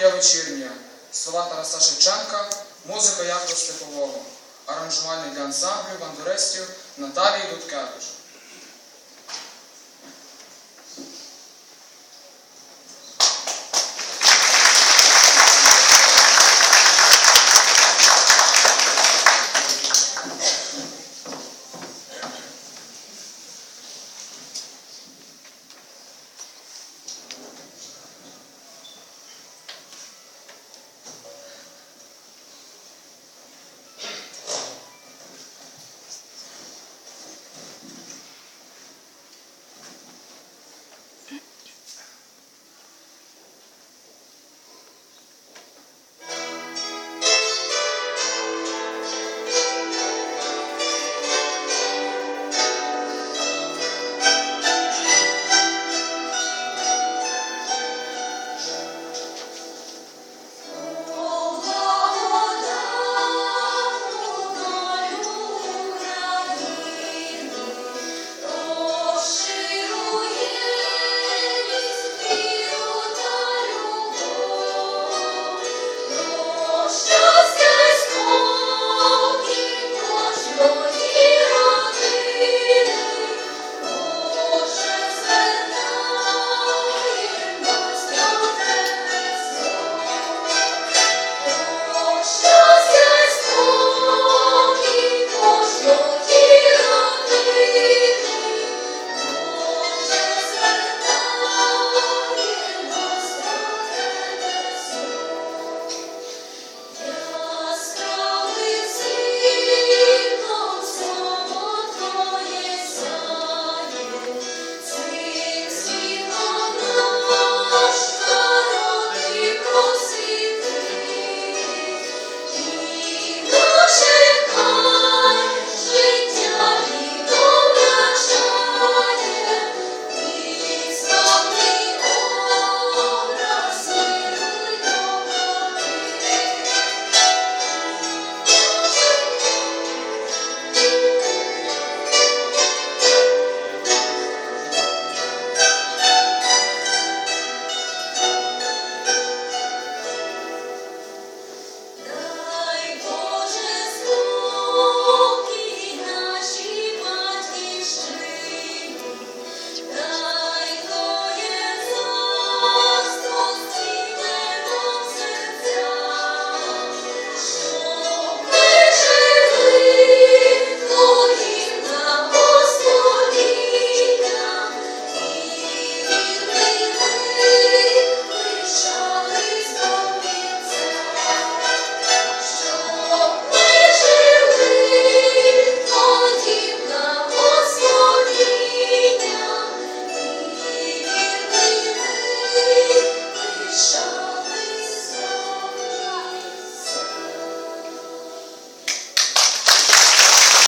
Гармонія вечірня, слова Тараса Шевченка, музика Якова Степового, аранжування для ансамблю бандуристів Наталії Дудкевич.